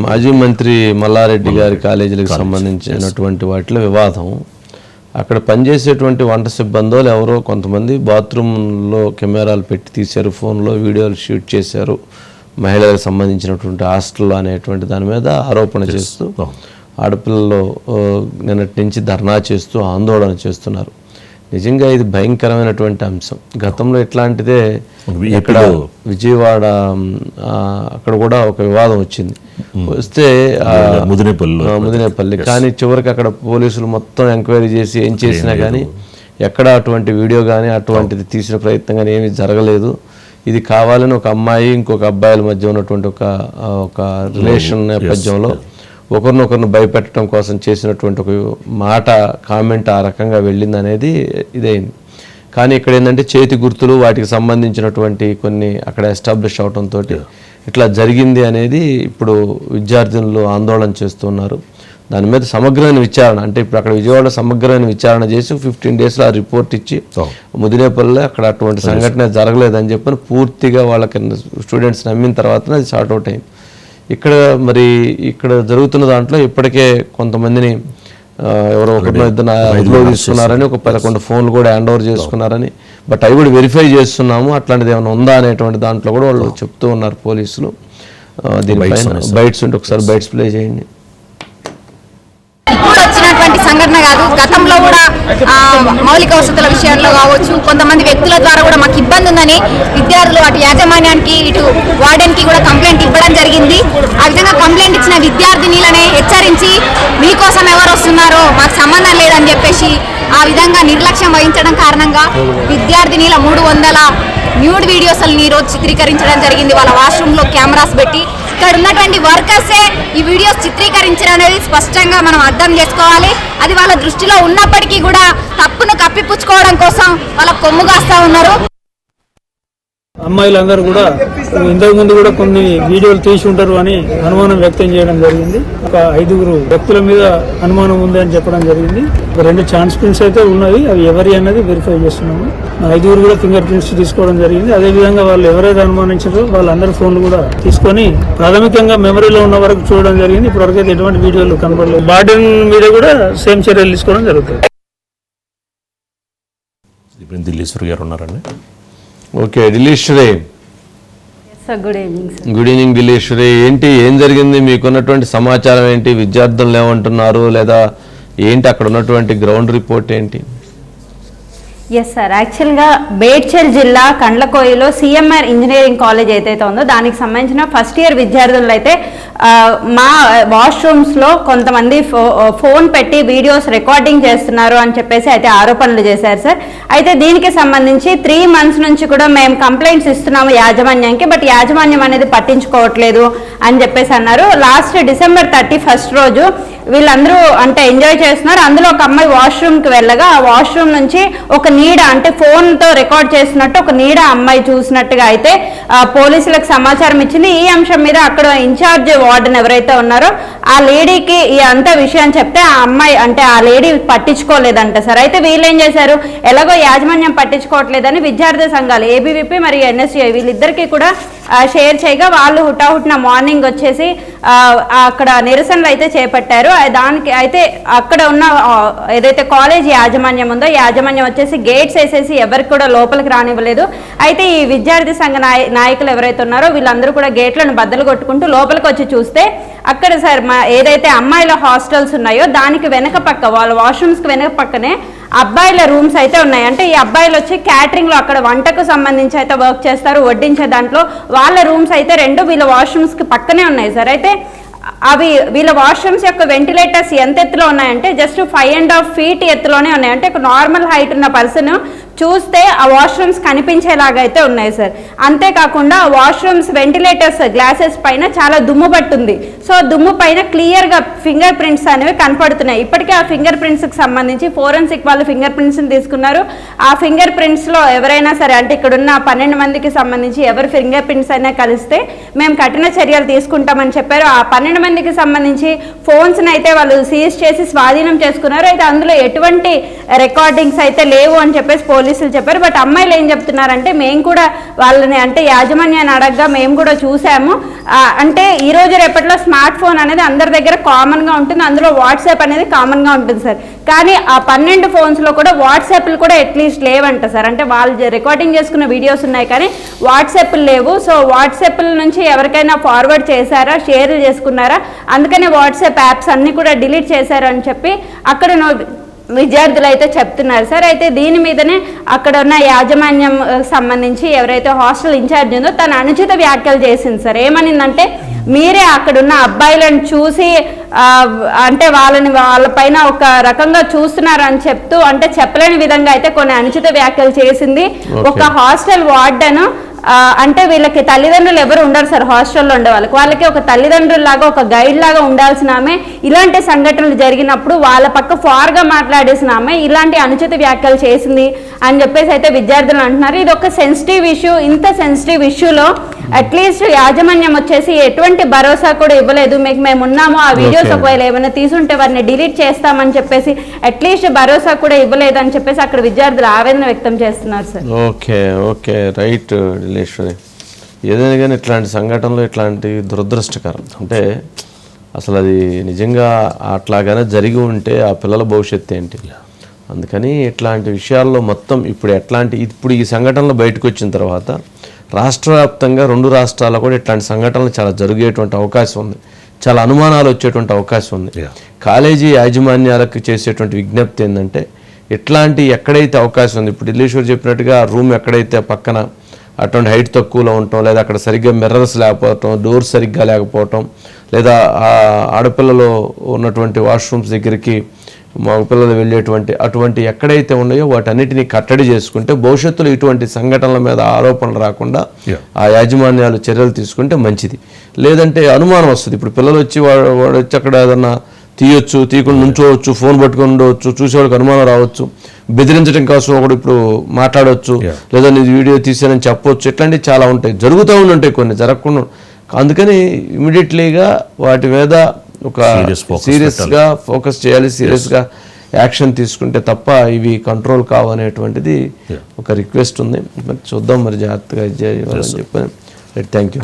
మాజీ మంత్రి మల్లారెడ్డి గారి కాలేజీలకు సంబంధించినటువంటి వాటిలో వివాదం. అక్కడ పనిచేసేటువంటి వంట సిబ్బందులు ఎవరో కొంతమంది బాత్రూంలో కెమెరాలు పెట్టి తీశారు ఫోన్లో వీడియోలు షూట్ చేశారు. మహిళలకు సంబంధించినటువంటి హాస్టల్ అనేటువంటి దాని మీద ఆరోపణ చేస్తూ ఆడపిల్లలు నిన్నటి నుంచి ధర్నా చేస్తూ ఆందోళన చేస్తున్నారు. నిజంగా ఇది భయంకరమైనటువంటి అంశం. గతంలో ఇట్లాంటిదే ఇక్కడ విజయవాడ అక్కడ కూడా ఒక వివాదం వచ్చింది. వస్తే ఆ, ముదినేపల్లి. కానీ చివరికి అక్కడ పోలీసులు మొత్తం ఎంక్వైరీ చేసి ఏం చేసినా కానీ ఎక్కడ అటువంటి వీడియో కానీ అటువంటిది తీసిన ప్రయత్నం కానీ ఏమీ జరగలేదు. ఇది కావాలని ఒక అమ్మాయి ఇంకొక అబ్బాయిల మధ్య ఉన్నటువంటి ఒక ఒక రిలేషన్ నేపథ్యంలో ఒకరినొకరిని భయపెట్టడం కోసం చేసినటువంటి ఒక మాట కామెంట్ ఆ రకంగా వెళ్ళింది అనేది ఇదైంది. కానీ ఇక్కడ ఏంటంటే చేతి గుర్తులు వాటికి సంబంధించినటువంటి కొన్ని అక్కడ ఎస్టాబ్లిష్ అవడంతో ఇట్లా జరిగింది అనేది ఇప్పుడు విద్యార్థినులు ఆందోళన చేస్తున్నారు. దాని మీద సమగ్రమైన విచారణ అంటే ఇప్పుడు అక్కడ విజయవాడ సమగ్రమైన విచారణ చేసి ఫిఫ్టీన్ డేస్లో ఆ రిపోర్ట్ ఇచ్చి ముదినేపల్లిలో అక్కడ అటువంటి సంఘటన జరగలేదని చెప్పని పూర్తిగా వాళ్ళకి స్టూడెంట్స్ నమ్మిన తర్వాతనే అది షార్ట్ అవుట్ అయింది. ఇక్కడ మరి ఇక్కడ జరుగుతున్న దాంట్లో ఇప్పటికే కొంతమందిని ఎవరో ఒకరినో ఇద్దరు తీసుకున్నారని ఒక పదకొండు ఫోన్లు కూడా హ్యాండ్ ఓవర్ చేసుకున్నారని. బట్ అవి కూడా వెరిఫై చేస్తున్నాము. అట్లాంటిది ఏమైనా ఉందా అనేటువంటి దాంట్లో కూడా వాళ్ళు చెప్తూ ఉన్నారు పోలీసులు. దీనిపైన బైట్స్ ఉంటే ఒకసారి బైట్స్ ప్లే చేయండి. ఇప్పుడు సంఘటన కాదు. గతంలో కూడా మౌలిక వసతుల విషయంలో కావచ్చు కొంతమంది వ్యక్తుల ద్వారా కూడా మాకు ఇబ్బంది ఉందని విద్యార్థులు అటు యాజమాన్యానికి ఇటు వార్డెన్కి కూడా కంప్లైంట్ ఇవ్వడం జరిగింది. ఆ విధంగా కంప్లైంట్ ఇచ్చిన విద్యార్థినిలనే హెచ్చరించి మీకోసం ఎవరు వస్తున్నారో మాకు సంబంధం లేదని చెప్పేసి ఆ విధంగా నిర్లక్ష్యం వహించడం కారణంగా విద్యార్థినిల మూడు వందల న్యూడ్ వీడియోస్ ఈ రోజు చిత్రీకరించడం జరిగింది. వాళ్ళ వాష్రూమ్లో కెమెరాస్ పెట్టి ఇక్కడ ఉన్నటువంటి వర్కర్సే ఈ వీడియోస్ చిత్రీకరించడం అనేది స్పష్టంగా మనం అర్థం చేసుకోవాలి. అది వాళ్ళ దృష్టిలో ఉన్నప్పటికీ కూడా తప్పును కప్పిపుచ్చుకోవడం కోసం వాళ్ళ కొమ్ము కాస్తా ఉన్నారు. అమ్మాయిలందరూ కూడా ఇంతకు ముందు కూడా కొన్ని వీడియోలు తీసి ఉంటారు అని అనుమానం వ్యక్తం చేయడం జరిగింది. ఒక ఐదుగురు వ్యక్తుల మీద అనుమానం ఉంది అని చెప్పడం జరిగింది. రెండు ఛాన్స్ ప్రింట్స్ అయితే ఉన్నాయి అవి ఎవరి అన్నది వెరిఫై చేస్తున్నాము. ఐదుగురు కూడా ఫింగర్ ప్రింట్స్ తీసుకోవడం జరిగింది. అదేవిధంగా వాళ్ళు ఎవరైతే అనుమానించారో వాళ్ళందరి ఫోన్లు కూడా తీసుకొని ప్రాథమికంగా మెమరీలో ఉన్న వరకు చూడడం జరిగింది. ఇప్పటివరకు ఎటువంటి వీడియోలు కనపడలేదు బార్డెన్ మీద కూడా సేమ్ చర్యలు తీసుకోవడం జరుగుతుంది. ఇప్పుడు దిల్లీశ్వర్ గారు ఉన్నారండి? Okay Dilleshwari good evening good evening Dilleshwari ఏంటి ఏం జరిగింది? మీకున్నటువంటి సమాచారం ఏంటి? విద్యార్థులు ఏమంటున్నారు? లేదా ఏంటి అక్కడ ఉన్నటువంటి గ్రౌండ్ రిపోర్ట్ ఏంటి? ఎస్ సార్ యాక్చువల్గా బేడ్చల్ జిల్లా కండ్లకోయిలో సిఎంఆర్ ఇంజనీరింగ్ కాలేజ్ ఏదైతే ఉందో దానికి సంబంధించిన ఫస్ట్ ఇయర్ విద్యార్థులు అయితే మా వాష్రూమ్స్లో కొంతమంది ఫో ఫోన్ పెట్టి వీడియోస్ రికార్డింగ్ చేస్తున్నారు అని చెప్పేసి అయితే ఆరోపణలు చేశారు సార్ అయితే దీనికి సంబంధించి త్రీ మంత్స్ నుంచి కూడా మేము కంప్లైంట్స్ ఇస్తున్నాము యాజమాన్యానికి బట్ యాజమాన్యం అనేది పట్టించుకోవట్లేదు అని చెప్పేసి అన్నారు. లాస్ట్ డిసెంబర్ థర్టీ ఫస్ట్ రోజు వీళ్ళందరూ అంటే ఎంజాయ్ చేస్తున్నారు. అందులో ఒక అమ్మాయి వాష్రూమ్కి వెళ్ళగా ఆ వాష్రూమ్ నుంచి ఒక నీడ అంటే ఫోన్తో రికార్డ్ చేసినట్టు ఒక నీడ అమ్మాయి చూసినట్టుగా అయితే పోలీసులకు సమాచారం ఇచ్చింది. ఈ అంశం మీద అక్కడ ఇన్ఛార్జ్ వార్డెన్ ఎవరైతే ఉన్నారో ఆ లేడీకి ఈ అంత విషయం చెప్తే ఆ అమ్మాయి అంటే ఆ లేడీ పట్టించుకోలేదంట సార్. అయితే వీళ్ళు ఏం చేశారు? ఎలాగో యాజమాన్యం పట్టించుకోవట్లేదని విద్యార్థి సంఘాలు ఏబీవీపీ మరియు ఎన్ఎస్యుఐ వీళ్ళిద్దరికీ కూడా షేర్ చేయగా వాళ్ళు హుటాహుటిన మార్నింగ్ వచ్చేసి అక్కడ నిరసనలు అయితే చేపట్టారు. దానికి అయితే అక్కడ ఉన్న ఏదైతే కాలేజ్ యాజమాన్యం ఉందో యాజమాన్యం వచ్చేసి గేట్స్ వేసేసి ఎవరికి కూడా లోపలికి రానివ్వలేదు. అయితే ఈ విద్యార్థి సంఘ నాయకులు ఎవరైతే ఉన్నారో వీళ్ళందరూ కూడా గేట్లను బద్దలు కొట్టుకుంటూ లోపలికి వచ్చి చూస్తే అక్కడ సార్ మా ఏదైతే అమ్మాయిల హాస్టల్స్ ఉన్నాయో దానికి వెనక పక్క వాళ్ళ వాష్రూమ్స్కి వెనక పక్కనే అబ్బాయిల రూమ్స్ అయితే ఉన్నాయి. అంటే ఈ అబ్బాయిలు వచ్చి క్యాటరింగ్లో అక్కడ వంటకు సంబంధించి అయితే వర్క్ చేస్తారు వడ్డించే దాంట్లో. వాళ్ళ రూమ్స్ అయితే రెండు వీళ్ళ వాష్రూమ్స్కి పక్కనే ఉన్నాయి సార్. అయితే అవి వీళ్ళ వాష్రూమ్స్ యొక్క వెంటిలేటర్స్ ఎంత ఎత్తులో ఉన్నాయంటే just five and half feet ఎత్తులోనే ఉన్నాయి. అంటే ఒక నార్మల్ హైట్ ఉన్న పర్సన్ చూస్తే ఆ వాష్రూమ్స్ కనిపించేలాగా అయితే ఉన్నాయి సార్ అంతేకాకుండా వాష్రూమ్స్ వెంటిలేటర్స్ గ్లాసెస్ పైన చాలా దుమ్ము పట్టుంది. సో దుమ్ము పైన క్లియర్గా ఫింగర్ ప్రింట్స్ అనేవి కనపడుతున్నాయి. ఇప్పటికే ఆ ఫింగర్ ప్రింట్స్కి సంబంధించి ఫోరెన్సిక్ వాళ్ళు ఫింగర్ ప్రింట్స్ని తీసుకున్నారు. ఆ ఫింగర్ ప్రింట్స్లో ఎవరైనా సరే అంటే ఇక్కడున్న పన్నెండు మందికి సంబంధించి ఎవరు ఫింగర్ ప్రింట్స్ అయినా కలిస్తే మేము కఠిన చర్యలు తీసుకుంటామని చెప్పారు. ఆ పన్నెండు మందికి సంబంధించి ఫోన్స్ని అయితే వాళ్ళు సీజ్ చేసి స్వాధీనం చేసుకున్నారు. అయితే అందులో ఎటువంటి రికార్డింగ్స్ అయితే లేవు అని చెప్పేసి పోలీసులు చెప్పారు. బట్ అమ్మాయిలు ఏం చెప్తున్నారంటే మేము కూడా వాళ్ళని అంటే యాజమాన్యాన్ని అడగగా మేము కూడా చూసాము. అంటే ఈ రోజు రేపట్లో స్మార్ట్ ఫోన్ అనేది అందరి దగ్గర కామన్గా ఉంటుంది. అందులో వాట్సాప్ అనేది కామన్గా ఉంటుంది సార్. కానీ ఆ పన్నెండు ఫోన్స్లో కూడా వాట్సాప్లు కూడా అట్లీస్ట్ లేవంట సార్. అంటే వాళ్ళు రికార్డింగ్ చేసుకున్న వీడియోస్ ఉన్నాయి కానీ వాట్సాప్లు లేవు. సో వాట్సాప్ నుంచి ఎవరికైనా ఫార్వర్డ్ చేశారా? షేర్ చేసుకున్నారా? అందుకనే వాట్సాప్ యాప్స్ అన్నీ కూడా డిలీట్ చేశారని చెప్పి అక్కడ విద్యార్థులు అయితే చెప్తున్నారు. సార్ అయితే దీని మీదనే అక్కడ ఉన్న యాజమాన్యం సంబంధించి ఎవరైతే హాస్టల్ ఇన్ఛార్జ్ ఉందో తన అనుచిత వ్యాఖ్యలు చేసింది సార్. ఏమనిందంటే మీరే అక్కడున్న అబ్బాయిలను చూసి అంటే వాళ్ళని వాళ్ళపైన ఒక రకంగా చూస్తున్నారు అని చెప్తూ అంటే చెప్పలేని విధంగా అయితే కొన్ని అనుచిత వ్యాఖ్యలు చేసింది. ఒక హాస్టల్ వార్డెన్ అంటే వీళ్ళకి తల్లిదండ్రులు ఎవరు ఉండరు సార్? హాస్టల్లో ఉండే వాళ్ళకి. వాళ్ళకి ఒక తల్లిదండ్రులు లాగా ఒక గైడ్ లాగా ఉండాల్సిన ఆమె. ఇలాంటి సంఘటనలు జరిగినప్పుడు వాళ్ళ పక్క ఫార్గా మాట్లాడేసిన ఆమె ఇలాంటి అనుచిత వ్యాఖ్యలు చేసింది అని చెప్పేసి అయితే విద్యార్థులు అంటున్నారు. ఇది ఒక సెన్సిటివ్ ఇష్యూ ఇంత సెన్సిటివ్ ఇష్యూలో అట్లీస్ట్ యాజమాన్యం వచ్చేసి ఎటువంటి భరోసా కూడా ఇవ్వలేదు. మీకు మేము ఉన్నాము ఆ వీడియోస్. ఒకవేళ ఏమైనా తీసుంటే వారిని డిలీట్ చేస్తామని చెప్పేసి అట్లీస్ట్ భరోసా కూడా ఇవ్వలేదు అని చెప్పేసి అక్కడ విద్యార్థులు ఆవేదన వ్యక్తం చేస్తున్నారు sir. Okay okay right relation ఏదైనా కానీ ఇట్లాంటి సంఘటనలు ఇట్లాంటి దురదృష్టకరం. అంటే అసలు అది నిజంగా అట్లాగానే జరిగి ఉంటే ఆ పిల్లల భవిష్యత్తు ఏంటి? అందుకని ఇట్లాంటి విషయాల్లో మొత్తం ఇప్పుడు ఎట్లాంటి ఇప్పుడు ఈ సంఘటనలు బయటకు వచ్చిన తర్వాత రాష్ట్ర వ్యాప్తంగా రెండు రాష్ట్రాల్లో కూడా ఇట్లాంటి సంఘటనలు చాలా జరిగేటువంటి అవకాశం ఉంది చాలా అనుమానాలు వచ్చేటువంటి అవకాశం ఉంది. కాలేజీ యాజమాన్యాలకు చేసేటువంటి విజ్ఞప్తి ఏంటంటే ఎట్లాంటి ఎక్కడైతే అవకాశం ఉంది ఇప్పుడు ఢిల్లీశ్వర్ చెప్పినట్టుగా రూమ్ ఎక్కడైతే పక్కన అటువంటి హైట్ తక్కువలో ఉండటం లేదా అక్కడ సరిగ్గా మిర్రర్స్ లేకపోవటం డోర్ సరిగ్గా లేకపోవటం లేదా ఆడపిల్లలు ఉన్నటువంటి వాష్రూమ్స్ దగ్గరికి మగపిల్లలు వెళ్ళేటువంటి అటువంటి ఎక్కడైతే ఉన్నాయో వాటన్నిటిని కట్టడి చేసుకుంటే భవిష్యత్తులో ఇటువంటి సంఘటనల మీద ఆరోపణలు రాకుండా. ఆ యాజమాన్యాలు చర్యలు తీసుకుంటే మంచిది లేదంటే అనుమానం వస్తుంది ఇప్పుడు పిల్లలు వచ్చి వాడు వాడు వచ్చి అక్కడ ఏదన్నా తీయొచ్చు తీయకుండా నుంచోవచ్చు ఫోన్ పట్టుకొని ఉండవచ్చు చూసేవాడికి అనుమానం రావచ్చు బెదిరించడం కోసం ఒకడు ఇప్పుడు మాట్లాడవచ్చు. లేదా నీ వీడియో తీసానని చెప్పొచ్చు ఇట్లాంటివి చాలా ఉంటాయి జరుగుతూ ఉంటాయి కొన్ని జరగకుండా అందుకని ఇమీడియట్లీగా వాటి మీద ఒక సీరియస్గా ఫోకస్ చేయాలి సీరియస్గా యాక్షన్ తీసుకుంటే తప్ప ఇవి కంట్రోల్ కావు అనేటువంటిది ఒక రిక్వెస్ట్ ఉంది. మరి చూద్దాం మరి జాగ్రత్తగా చెప్పని. Thank you